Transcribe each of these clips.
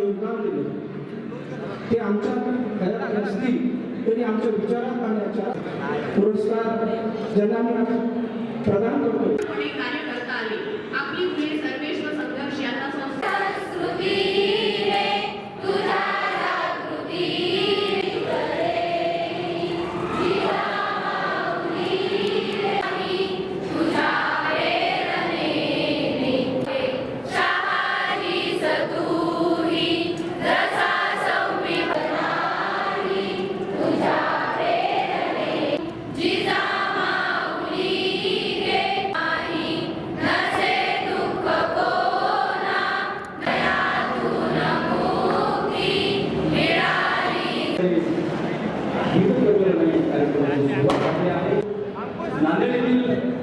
योगदान दिलं ते आमच्या घरात नसतील तरी आमच्या विचारात आणण्याच्या पुरस्कार ज्यांना प्रदान करतो नांदेड येथील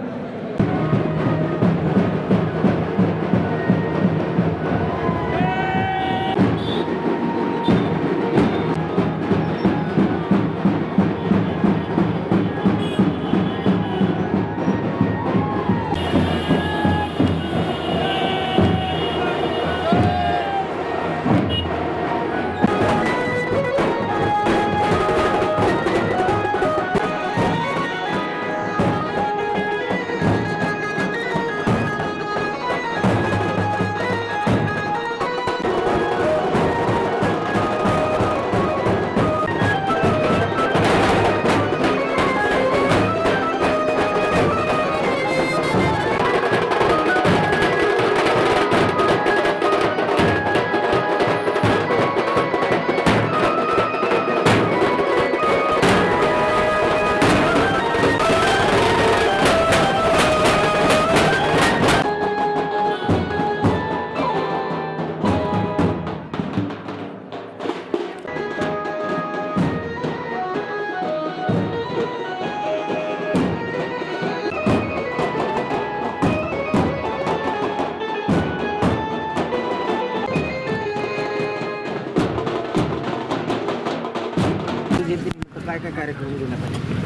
कार्यक्रम घेण्यात आले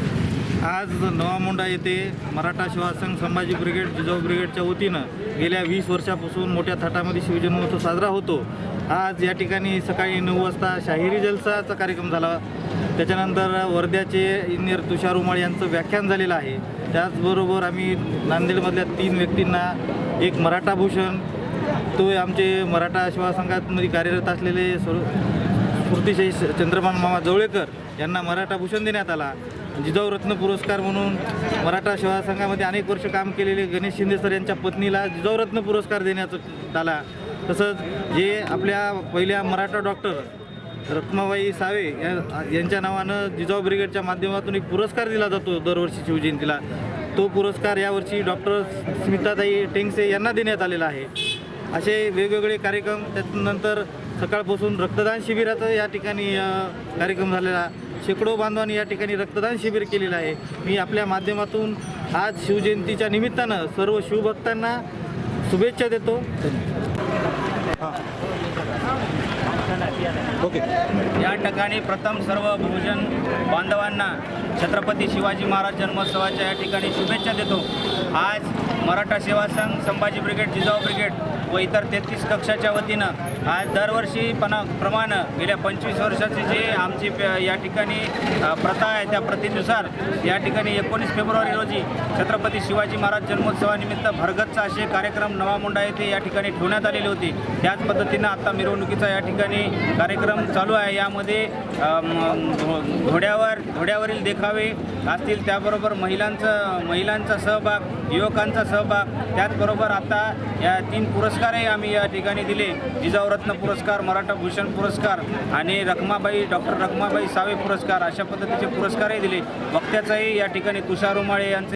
आज नवा येथे मराठा सेवा संघ संभाजी ब्रिगेड जिजाऊ ब्रिगेडच्या वतीनं गेल्या वीस वर्षापासून मोठ्या थाटामध्ये शिवजन्मोत्सव साजरा होतो. आज या ठिकाणी सकाळी नऊ वाजता शाहिरी जलसाचा कार्यक्रम झाला. त्याच्यानंतर वर्ध्याचे इंजिनियर तुषार उमाळ यांचं व्याख्यान झालेलं आहे. त्याचबरोबर आम्ही नांदेडमधल्या तीन व्यक्तींना एक मराठा भूषण तो आमचे मराठा शिवा संघामध्ये कार्यरत असलेले सर्व स्फूर्तिशाही चंद्रमान मामा जवळेकर यांना मराठा भूषण देण्यात आला. जिजाऊ रत्न पुरस्कार म्हणून मराठा सेवा संघामध्ये अनेक वर्ष काम केलेले गणेश शिंदे सर यांच्या पत्नीला जिजाऊ रत्न पुरस्कार देण्यात आला. तसंच जे आपल्या पहिल्या मराठा डॉक्टर रत्माबाई सावे या यांच्या नावानं जिजाऊ ब्रिगेडच्या माध्यमातून एक पुरस्कार दिला जातो दरवर्षी शिवजयंतीला. तो पुरस्कार यावर्षी डॉक्टर स्मिताताई टेंगसे यांना देण्यात आलेला आहे. असे वेगवेगळे कार्यक्रम त्यानंतर सकाळपासून रक्तदान शिबिराचा या ठिकाणी कार्यक्रम झालेला. शेकडो बांधवांनी या ठिकाणी रक्तदान शिबिर केलेलं आहे. मी आपल्या माध्यमातून आज शिवजयंतीच्या निमित्तानं सर्व शिवभक्तांना शुभेच्छा देतो. या ठिकाणी प्रथम सर्व बहुजन बांधवांना छत्रपती शिवाजी महाराज जन्मोत्सवाच्या या ठिकाणी शुभेच्छा देतो. आज मराठा सेवा संघ संभाजी ब्रिगेड जिजाऊ ब्रिगेड व इतर तेहतीस कक्षाच्या वतीनं आज दरवर्षी पणा प्रमाणे गेल्या पंचवीस वर्षाची जे आमची प- या ठिकाणी प्रथा आहे त्या प्रथेनुसार या ठिकाणी एकोणीस फेब्रुवारी रोजी छत्रपती शिवाजी महाराज जन्मोत्सवानिमित्त भरगतचा असे कार्यक्रम नवा मुंडा येथे या ठिकाणी ठेवण्यात आलेले होते. त्याच पद्धतीनं आत्ता मिरवणुकीचा या ठिकाणी कार्यक्रम चालू आहे. यामध्ये घोड्यावर घोड्यावरील देखावे असतील त्याबरोबर महिलांचं महिलांचा सहभाग युवकांचा सहभाग त्याचबरोबर आता या तीन पुरस्कारही आम्ही या ठिकाणी दिले. जिजाऊरत्न पुरस्कार मराठा भूषण पुरस्कार आणि रखमाबाई डॉक्टर रखमाबाई सावे पुरस्कार अशा पद्धतीचे पुरस्कारही दिले. वक्त्याचाही या ठिकाणी तुषार उमाळे यांचे